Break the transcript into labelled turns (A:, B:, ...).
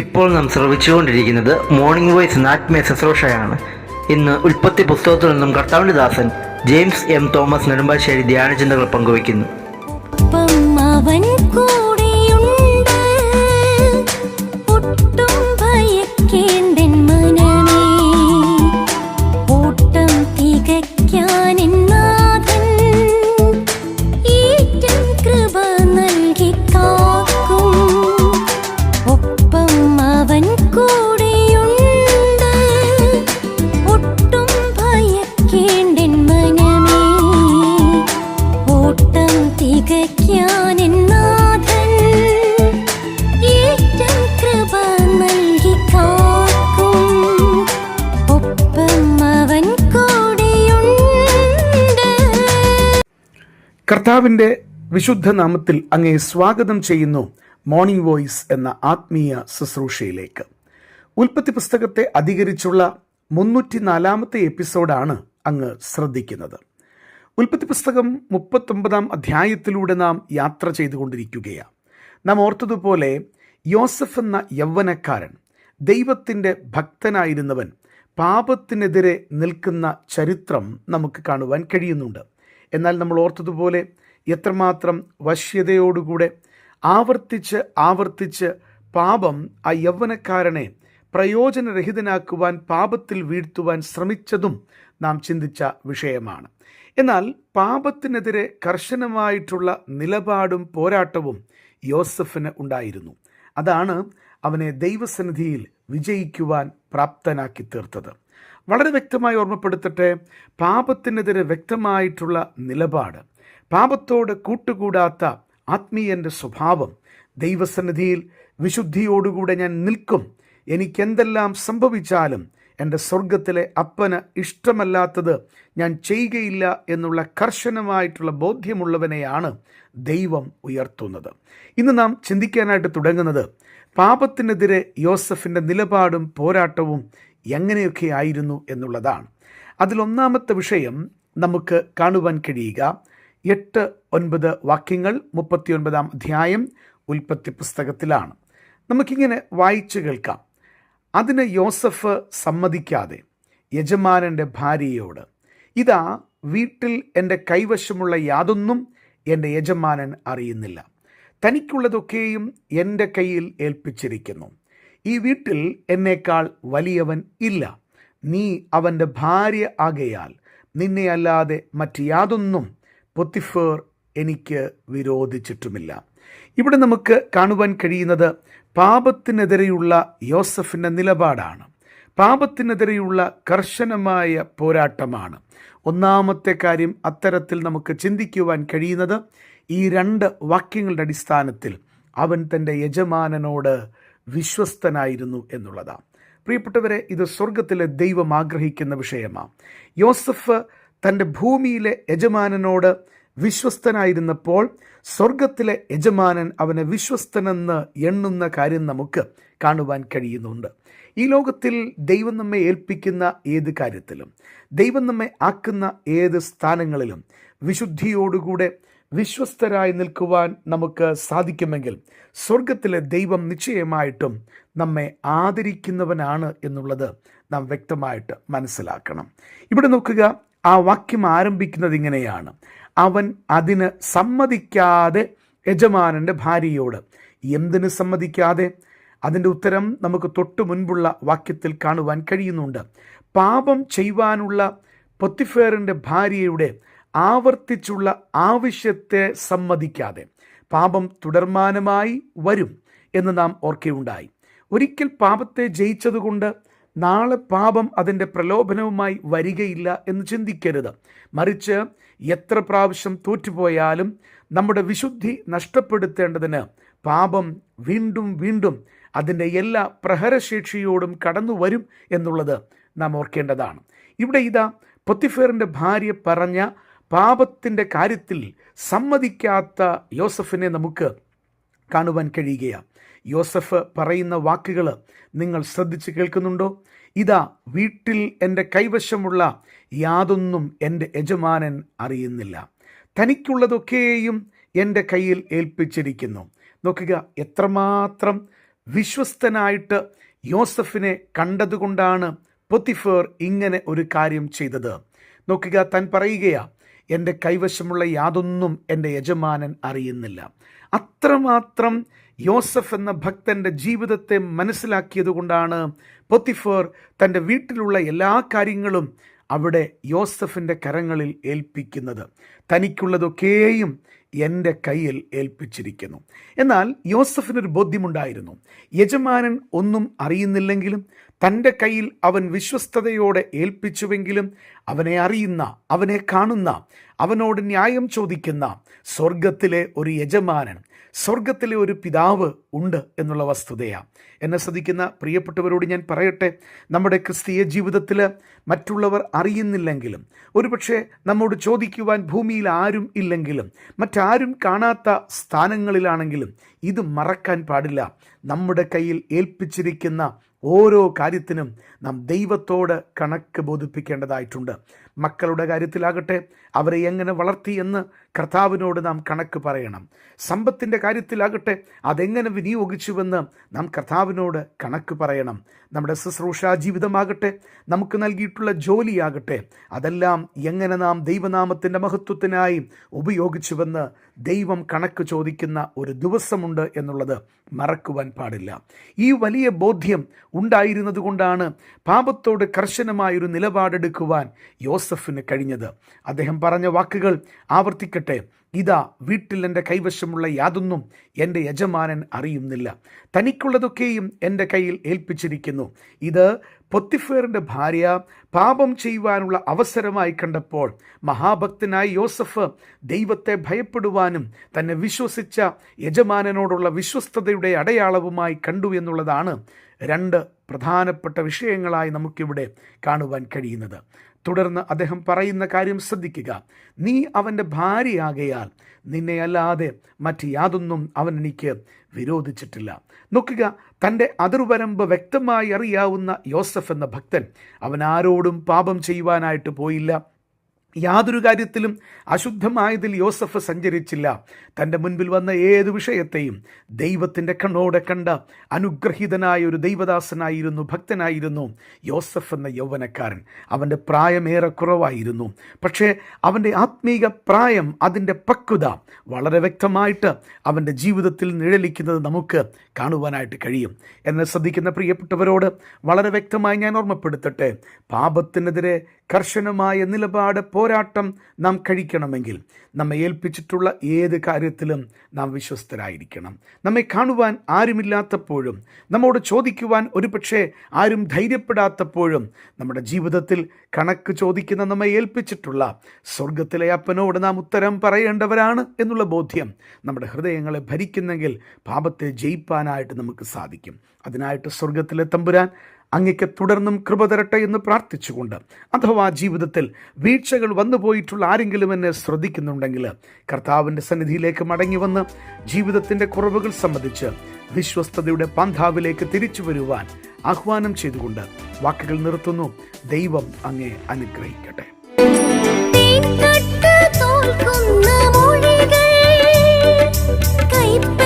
A: ഇപ്പോൾ നാം ശ്രവിച്ചുകൊണ്ടിരിക്കുന്നത് morning voice നാറ്റ്മേ ശുശ്രൂഷയാണ് ഇന്ന് ഉൽപ്പത്തി പുസ്തകത്തിൽ നിന്നും കർത്താവിന്റെ ദാസൻ ജെയിംസ് എം തോമസ് നെടുമ്പാശ്ശേരി ധ്യാനചിന്തകൾ പങ്കുവയ്ക്കുന്നു.
B: കർത്താവിന്റെ വിശുദ്ധ നാമത്തിൽ അങ്ങേ സ്വാഗതം ചെയ്യുന്നു മോർണിംഗ് വോയിസ് എന്ന ആത്മീയ ശുശ്രൂഷയിലേക്ക്. ഉൽപ്പത്തി പുസ്തകത്തെ അധികരിച്ചുള്ള മുന്നൂറ്റി നാലാമത്തെ എപ്പിസോഡാണ് അങ്ങ് ശ്രദ്ധിക്കുന്നത്. ഉൽപ്പത്തി പുസ്തകം മുപ്പത്തൊമ്പതാം അധ്യായത്തിലൂടെ നാം യാത്ര ചെയ്തുകൊണ്ടിരിക്കുകയാണ്. നാം ഓർത്തതുപോലെ യോസഫ് എന്ന യൗവനക്കാരൻ ദൈവത്തിന്റെ ഭക്തനായിരുന്നവൻ പാപത്തിനെതിരെ നിൽക്കുന്ന ചരിത്രം നമുക്ക് കാണുവാൻ കഴിയുന്നുണ്ട്. എന്നാൽ നമ്മൾ ഓർത്തതുപോലെ എത്രമാത്രം വശ്യതയോടുകൂടെ ആവർത്തിച്ച് ആവർത്തിച്ച് പാപം ആ യൗവനക്കാരനെ പ്രയോജനരഹിതനാക്കുവാൻ പാപത്തിൽ വീഴ്ത്തുവാൻ ശ്രമിച്ചതും നാം ചിന്തിച്ച വിഷയമാണ്. എന്നാൽ പാപത്തിനെതിരെ കർശനമായിട്ടുള്ള നിലപാടും പോരാട്ടവും യോസഫിന് ഉണ്ടായിരുന്നു. അതാണ് അവനെ ദൈവസന്നിധിയിൽ വിജയിക്കുവാൻ പ്രാപ്തനാക്കി തീർത്തത്. വളരെ വ്യക്തമായി ഓർമ്മപ്പെടുത്തട്ടെ പാപത്തിനെതിരെ വ്യക്തമായിട്ടുള്ള നിലപാട് പാപത്തോട് കൂട്ടുകൂടാത്ത ആത്മീയന്റെ സ്വഭാവം ദൈവസന്നിധിയിൽ വിശുദ്ധിയോടുകൂടെ ഞാൻ നിൽക്കും എനിക്കെന്തെല്ലാം സംഭവിച്ചാലും എന്റെ സ്വർഗത്തിലെ അപ്പന് ഇഷ്ടമല്ലാത്തത് ഞാൻ ചെയ്യുകയില്ല എന്നുള്ള കർശനമായിട്ടുള്ള ബോധ്യമുള്ളവനെയാണ് ദൈവം ഉയർത്തുന്നത്. ഇന്ന് നാം ചിന്തിക്കാനായിട്ട് തുടങ്ങുന്നത് പാപത്തിനെതിരെ യോസഫിന്റെ നിലപാടും പോരാട്ടവും എങ്ങനെയൊക്കെ ആയിരുന്നു എന്നുള്ളതാണ്. അതിലൊന്നാമത്തെ വിഷയം നമുക്ക് കാണുവാൻ കഴിയുക. എട്ട് ഒൻപത് വാക്യങ്ങൾ മുപ്പത്തിയൊൻപതാം അധ്യായം ഉൽപ്പത്തി പുസ്തകത്തിലാണ്. നമുക്കിങ്ങനെ വായിച്ചു കേൾക്കാം. അതിന് യോസഫ് സമ്മതിക്കാതെ യജമാനന്റെ ഭാര്യയോട് ഇതാ വീട്ടിൽ എന്റെ കൈവശമുള്ള യാതൊന്നും എന്റെ യജമാനൻ അറിയുന്നില്ല. തനിക്കുള്ളതൊക്കെയും എന്റെ കയ്യിൽ ഏൽപ്പിച്ചിരിക്കുന്നു. ഈ വീട്ടിൽ എന്നേക്കാൾ വലിയവൻ ഇല്ല. നീ അവന്റെ ഭാര്യ ആകയാൽ നിന്നെ അല്ലാതെ മറ്റ് യാതൊന്നും പൊത്തിഫേർ എനിക്ക് വിരോധിച്ചിട്ടുമില്ല. ഇവിടെ നമുക്ക് കാണുവാൻ കഴിയുന്നത് പാപത്തിനെതിരെയുള്ള യോസഫിന്റെ നിലപാടാണ്. പാപത്തിനെതിരെയുള്ള കർശനമായ പോരാട്ടമാണ്. ഒന്നാമത്തെ കാര്യം അത്തരത്തിൽ നമുക്ക് ചിന്തിക്കുവാൻ കഴിയുന്നത് ഈ രണ്ട് വാക്യങ്ങളുടെ അടിസ്ഥാനത്തിൽ അവൻ തന്റെ യജമാനനോട് വിശ്വസ്തനായിരുന്നു എന്നുള്ളതാണ് പ്രിയപ്പെട്ടവരെ ഇത് സ്വർഗത്തിലെ ദൈവം ആഗ്രഹിക്കുന്ന വിഷയമാണ് യോസഫ് തന്റെ ഭൂമിയിലെ യജമാനനോട് വിശ്വസ്തനായിരുന്നപ്പോൾ സ്വർഗത്തിലെ യജമാനൻ അവനെ വിശ്വസ്തനെന്ന് എണ്ണുന്ന കാര്യം നമുക്ക് കാണുവാൻ കഴിയുന്നുണ്ട്. ഈ ലോകത്തിൽ ദൈവം നമ്മെ ഏൽപ്പിക്കുന്ന ഏത് കാര്യത്തിലും ദൈവം നമ്മെ ആക്കുന്ന ഏത് സ്ഥാനങ്ങളിലും വിശുദ്ധിയോടുകൂടെ വിശ്വസ്തരായി നിൽക്കുവാൻ നമുക്ക് സാധിക്കുമെങ്കിൽ സ്വർഗത്തിലെ ദൈവം നിശ്ചയമായിട്ടും നമ്മെ ആദരിക്കുന്നവനാണ് എന്നുള്ളത് നാം വ്യക്തമായിട്ട് മനസ്സിലാക്കണം. ഇവിടെ നോക്കുക ആ വാക്യം ആരംഭിക്കുന്നത് ഇങ്ങനെയാണ്. അവൻ അതിന് സമ്മതിക്കാതെ യജമാനന്റെ ഭാര്യയോട് എന്തിന് സമ്മതിക്കാതെ? അതിന്റെ ഉത്തരം നമുക്ക് തൊട്ടു മുൻപുള്ള വാക്യത്തിൽ കാണുവാൻ കഴിയുന്നുണ്ട്. പാപം ചെയ്യുവാനുള്ള പൊത്തിഫേറിന്റെ ഭാര്യയുടെ ആവർത്തിച്ചുള്ള ആവശ്യത്തെ സമ്മതിക്കാതെ പാപം തുടർമാനമായി വരും എന്ന് നാം ഓർക്കുകയുണ്ടായി ഒരിക്കൽ പാപത്തെ ജയിച്ചതുകൊണ്ട് നാളെ പാപം അതിന്റെ പ്രലോഭനവുമായി വരികയില്ല എന്ന് ചിന്തിക്കരുത്. മറിച്ച് എത്ര പ്രാവശ്യം തോറ്റുപോയാലും നമ്മുടെ വിശുദ്ധി നഷ്ടപ്പെടുത്തേണ്ടതിന് പാപം വീണ്ടും വീണ്ടും അതിന്റെ എല്ലാ പ്രഹരശേഷിയോടും കടന്നു വരും എന്നുള്ളത് നാം ഓർക്കേണ്ടതാണ്. ഇവിടെ ഇതാ പൊത്തിഫേറിന്റെ ഭാര്യ പറഞ്ഞ പാപത്തിന്റെ കാര്യത്തിൽ സമ്മതിക്കാത്ത യോസഫിനെ നമുക്ക് കാണുവാൻ കഴിയുകയാണ്. യോസഫ് പറയുന്ന വാക്കുകൾ നിങ്ങൾ ശ്രദ്ധിച്ച് കേൾക്കുന്നുണ്ടോ? ഇതാ വീട്ടിൽ എന്റെ കൈവശമുള്ള യാതൊന്നും എന്റെ യജമാനൻ അറിയുന്നില്ല. തനിക്കുള്ളതൊക്കെയും എന്റെ കയ്യിൽ ഏൽപ്പിച്ചിരിക്കുന്നു. നോക്കുക എത്രമാത്രം വിശ്വസ്തനായിട്ട് യോസഫിനെ കണ്ടതുകൊണ്ടാണ് പൊത്തിഫേർ ഇങ്ങനെ ഒരു കാര്യം ചെയ്തത്. നോക്കുക താൻ പറയുകയാ എന്റെ കൈവശമുള്ള യാതൊന്നും എന്റെ യജമാനൻ അറിയുന്നില്ല. അത്രമാത്രം യോസഫ് എന്ന ഭക്തന്റെ ജീവിതത്തെ മനസ്സിലാക്കിയതുകൊണ്ടാണ് പൊത്തിഫോർ തന്റെ വീട്ടിലുള്ള എല്ലാ കാര്യങ്ങളും അവിടെ യോസഫിന്റെ കരങ്ങളിൽ ഏൽപ്പിക്കുന്നത്. തനിക്കുള്ളതൊക്കെയും എന്റെ കയ്യിൽ ഏൽപ്പിച്ചിരിക്കുന്നു. എന്നാൽ യോസഫിനൊരു ബോധ്യമുണ്ടായിരുന്നു. യജമാനൻ ഒന്നും അറിയുന്നില്ലെങ്കിലും തന്റെ കയ്യിൽ അവൻ വിശ്വസ്തയോടെ ഏൽപ്പിച്ചുവെങ്കിലും അവനെ അറിയുന്ന അവനെ കാണുന്ന അവനോട് ന്യായം ചോദിക്കുന്ന സ്വർഗത്തിലെ ഒരു യജമാനൻ സ്വർഗത്തിലെ ഒരു പിതാവ് ഉണ്ട് എന്നുള്ള വസ്തുതയാണ് എന്നെ ശ്രദ്ധിക്കുന്ന പ്രിയപ്പെട്ടവരോട് ഞാൻ പറയട്ടെ നമ്മുടെ ക്രിസ്തീയ ജീവിതത്തിൽ മറ്റുള്ളവർ അറിയുന്നില്ലെങ്കിലും ഒരുപക്ഷെ നമ്മോട് ചോദിക്കുവാൻ ഭൂമിയിൽ ആരും ഇല്ലെങ്കിലും മറ്റാരും കാണാത്ത സ്ഥാനങ്ങളിലാണെങ്കിലും ഇത് മറക്കാൻ പാടില്ല. നമ്മുടെ കയ്യിൽ ഏൽപ്പിച്ചിരിക്കുന്ന ഓരോ കാര്യത്തിനും നാം ദൈവത്തോട് കണക്ക് ബോധിപ്പിക്കേണ്ടതായിട്ടുണ്ട്. മക്കളുടെ കാര്യത്തിലാകട്ടെ അവരെ എങ്ങനെ വളർത്തി എന്ന് കർത്താവിനോട് നാം കണക്ക് പറയണം. സമ്പത്തിന്റെ കാര്യത്തിലാകട്ടെ അതെങ്ങനെ വിനിയോഗിച്ചുവെന്ന് നാം കർത്താവിനോട് കണക്ക് പറയണം. നമ്മുടെ ശുശ്രൂഷാ ജീവിതമാകട്ടെ നമുക്ക് നൽകിയിട്ടുള്ള ജോലിയാകട്ടെ അതെല്ലാം എങ്ങനെ നാം ദൈവനാമത്തിന്റെ മഹത്വത്തിനായി ഉപയോഗിച്ചുവെന്ന് ദൈവം കണക്ക് ചോദിക്കുന്ന ഒരു ദിവസമുണ്ട് എന്നുള്ളത് മറക്കുവാൻ പാടില്ല. ഈ വലിയ ബോധ്യം ഉണ്ടായിരുന്നതുകൊണ്ടാണ് പാപത്തോട് കർശനമായൊരു നിലപാടെടുക്കുവാൻ യോസഫിന് കഴിഞ്ഞത്. അദ്ദേഹം പറഞ്ഞ വാക്കുകൾ ആവർത്തിക്കട്ടെ. ഇതാ വീട്ടിൽ എന്റെ കൈവശമുള്ള യാതൊന്നും എന്റെ യജമാനൻ അറിയുന്നില്ല. തനിക്കുള്ളതൊക്കെയും എന്റെ കയ്യിൽ ഏൽപ്പിച്ചിരിക്കുന്നു. ഇത് പൊത്തിഫേറിന്റെ ഭാര്യ പാപം ചെയ്യുവാനുള്ള അവസരമായി കണ്ടപ്പോൾ മഹാഭക്തനായ യോസഫ് ദൈവത്തെ ഭയപ്പെടുവാനും തന്നെ വിശ്വസിച്ച യജമാനനോടുള്ള വിശ്വസ്തതയുടെ അടയാളവുമായി കണ്ടു എന്നുള്ളതാണ് രണ്ട് പ്രധാനപ്പെട്ട വിഷയങ്ങളായി നമുക്കിവിടെ കാണുവാൻ കഴിയുന്നത്. തുടർന്ന് അദ്ദേഹം പറയുന്ന കാര്യം ശ്രദ്ധിക്കുക. നീ അവന്റെ ഭാര്യയാകയാൽ നിന്നെ അല്ലാതെ മറ്റ് യാതൊന്നും അവൻ എനിക്ക് വിരോധിച്ചിട്ടില്ല. നോക്കുക തന്റെ അതിർവരമ്പ് വ്യക്തമായി അറിയാവുന്ന യോസഫ് എന്ന ഭക്തൻ അവൻ ആരോടും പാപം ചെയ്യുവാനായിട്ട് പോയില്ല. യാതൊരു കാര്യത്തിലും അശുദ്ധമായതിൽ യോസഫ് സഞ്ചരിച്ചില്ല. തന്റെ മുൻപിൽ വന്ന ഏത് വിഷയത്തെയും ദൈവത്തിന്റെ കണ്ണോടെ കണ്ട അനുഗ്രഹീതനായ ഒരു ദൈവദാസനായിരുന്നു ഭക്തനായിരുന്നു യോസഫ് എന്ന യൗവനക്കാരൻ. അവന്റെ പ്രായമേറെ കുറവായിരുന്നു. പക്ഷേ അവന്റെ ആത്മീക പ്രായം അതിന്റെ പക്വത വളരെ വ്യക്തമായിട്ട് അവന്റെ ജീവിതത്തിൽ നിഴലിക്കുന്നത് നമുക്ക് കാണുവാനായിട്ട് കഴിയും. എന്നെ ശ്രദ്ധിക്കുന്ന പ്രിയപ്പെട്ടവരോട് വളരെ വ്യക്തമായി ഞാൻ ഓർമ്മപ്പെടുത്തട്ടെ. പാപത്തിനെതിരെ കർശനമായ നിലപാട് പോരാട്ടം നാം കഴിക്കണമെങ്കിൽ നമ്മെ ഏൽപ്പിച്ചിട്ടുള്ള ഏത് കാര്യത്തിലും നാം വിശ്വസ്തരായിരിക്കണം. നമ്മെ കാണുവാൻ ആരുമില്ലാത്തപ്പോഴും നമ്മോട് ചോദിക്കുവാൻ ഒരുപക്ഷെ ആരും ധൈര്യപ്പെടാത്തപ്പോഴും നമ്മുടെ ജീവിതത്തിൽ കണക്ക് ചോദിക്കുന്ന നമ്മെ ഏൽപ്പിച്ചിട്ടുള്ള സ്വർഗത്തിലെ അപ്പനോട് നാം ഉത്തരം പറയേണ്ടവരാണ് എന്നുള്ള ബോധ്യം നമ്മുടെ ഹൃദയങ്ങളെ ഭരിക്കുന്നെങ്കിൽ പാപത്തെ ജയിപ്പാനായിട്ട് നമുക്ക് സാധിക്കും. അതിനായിട്ട് സ്വർഗത്തിലെ തമ്പുരാൻ അങ്ങയ്ക്ക് തുടർന്നും കൃപ തരട്ടെ എന്ന് പ്രാർത്ഥിച്ചുകൊണ്ട്. അഥവാ ജീവിതത്തിൽ വീഴ്ചകൾ വന്നു പോയിട്ടുള്ള ആരെങ്കിലും എന്നെ ശ്രദ്ധിക്കുന്നുണ്ടെങ്കിൽ കർത്താവിന്റെ സന്നിധിയിലേക്ക് മടങ്ങി വന്ന് ജീവിതത്തിന്റെ കുറവുകൾ സംബന്ധിച്ച് വിശ്വസ്തതയുടെ പന്ഥാവിലേക്ക് തിരിച്ചു വരുവാൻ ആഹ്വാനം ചെയ്തുകൊണ്ട് വാക്കുകൾ നിർത്തുന്നു. ദൈവം അങ്ങേ അനുഗ്രഹിക്കട്ടെ.
C: കൈപ്പ